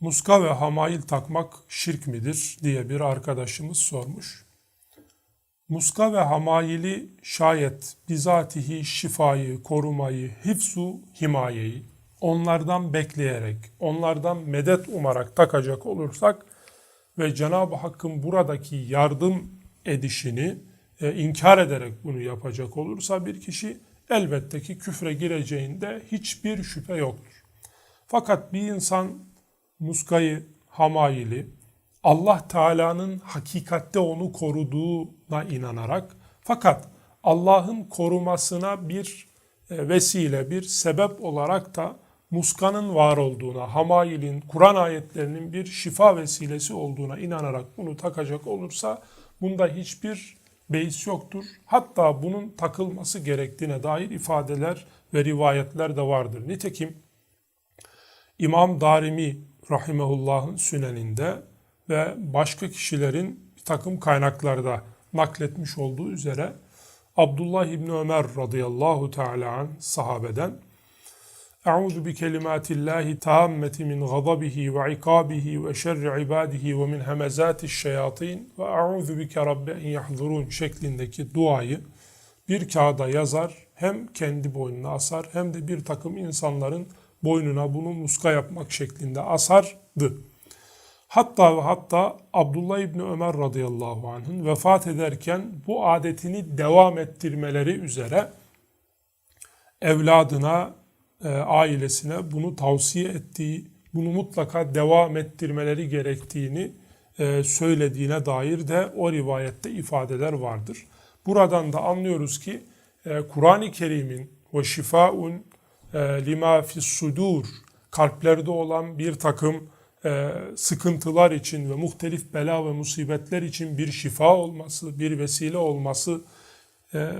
Muska ve hamail takmak şirk midir diye bir arkadaşımız sormuş. Muska ve hamaili şayet bizatihi şifayı, korumayı, hifzu himayeyi onlardan bekleyerek, onlardan medet umarak takacak olursak ve Cenab-ı Hakk'ın buradaki yardım edişini e, inkar ederek bunu yapacak olursa bir kişi elbette ki küfre gireceğinde hiçbir şüphe yoktur. Fakat bir insan muskayı, hamayili, Allah Teala'nın hakikatte onu koruduğuna inanarak fakat Allah'ın korumasına bir e, vesile, bir sebep olarak da muskanın var olduğuna, hamayilin, Kur'an ayetlerinin bir şifa vesilesi olduğuna inanarak bunu takacak olursa bunda hiçbir beis yoktur. Hatta bunun takılması gerektiğine dair ifadeler ve rivayetler de vardır. Nitekim İmam Darimi Rahimehullah'ın süneninde ve başka kişilerin bir takım kaynaklarda nakletmiş olduğu üzere Abdullah İbni Ömer radıyallahu teala an sahabeden Euzu bi kelimatillahi tammeti min gadabihi ve ikabihi ve şerri ibadihi ve min hemezatiş şeyatin ve euzu bike rabbe en yahzurun şeklindeki duayı bir kağıda yazar hem kendi boynuna asar hem de bir takım insanların boynuna bunu muska yapmak şeklinde asardı. Hatta ve hatta Abdullah İbni Ömer radıyallahu anh'ın vefat ederken bu adetini devam ettirmeleri üzere evladına, e, ailesine bunu tavsiye ettiği, bunu mutlaka devam ettirmeleri gerektiğini e, söylediğine dair de o rivayette ifadeler vardır. Buradan da anlıyoruz ki e, Kur'an-ı Kerim'in ve şifaun lima fis sudur kalplerde olan bir takım e, sıkıntılar için ve muhtelif bela ve musibetler için bir şifa olması, bir vesile olması e,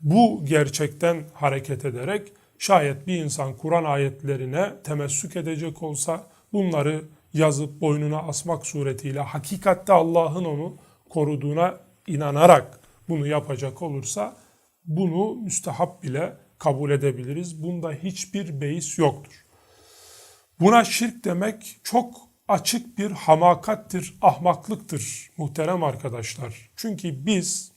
bu gerçekten hareket ederek şayet bir insan Kur'an ayetlerine temessük edecek olsa bunları yazıp boynuna asmak suretiyle hakikatte Allah'ın onu koruduğuna inanarak bunu yapacak olursa bunu müstehap bile kabul edebiliriz. Bunda hiçbir beis yoktur. Buna şirk demek çok açık bir hamakattir, ahmaklıktır muhterem arkadaşlar. Çünkü biz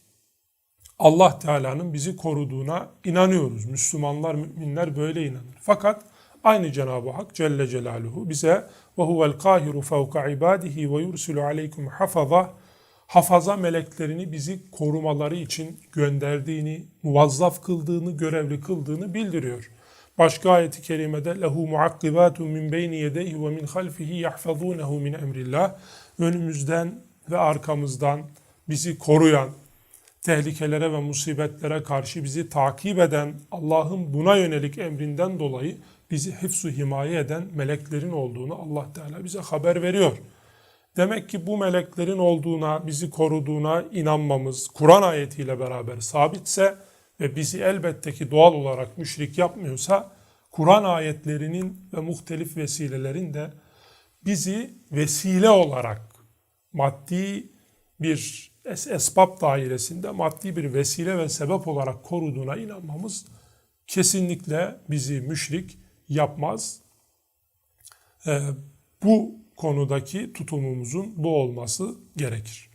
Allah Teala'nın bizi koruduğuna inanıyoruz. Müslümanlar, müminler böyle inanır. Fakat aynı Cenab-ı Hak Celle Celaluhu bize ve huvel kahiru fevka ibadihi ve yursilu aleykum hafaza hafaza meleklerini bizi korumaları için gönderdiğini, muvazzaf kıldığını, görevli kıldığını bildiriyor. Başka ayeti kerimede lehu muakkibatun min beyni yedeyhi ve min halfihi yahfazunehu min emrillah. Önümüzden ve arkamızdan bizi koruyan, tehlikelere ve musibetlere karşı bizi takip eden, Allah'ın buna yönelik emrinden dolayı bizi hıfzu himaye eden meleklerin olduğunu Allah Teala bize haber veriyor. Demek ki bu meleklerin olduğuna, bizi koruduğuna inanmamız Kur'an ayetiyle beraber sabitse ve bizi elbette ki doğal olarak müşrik yapmıyorsa Kur'an ayetlerinin ve muhtelif vesilelerin de bizi vesile olarak maddi bir es esbab dairesinde maddi bir vesile ve sebep olarak koruduğuna inanmamız kesinlikle bizi müşrik yapmaz. Ee, bu konudaki tutumumuzun bu olması gerekir.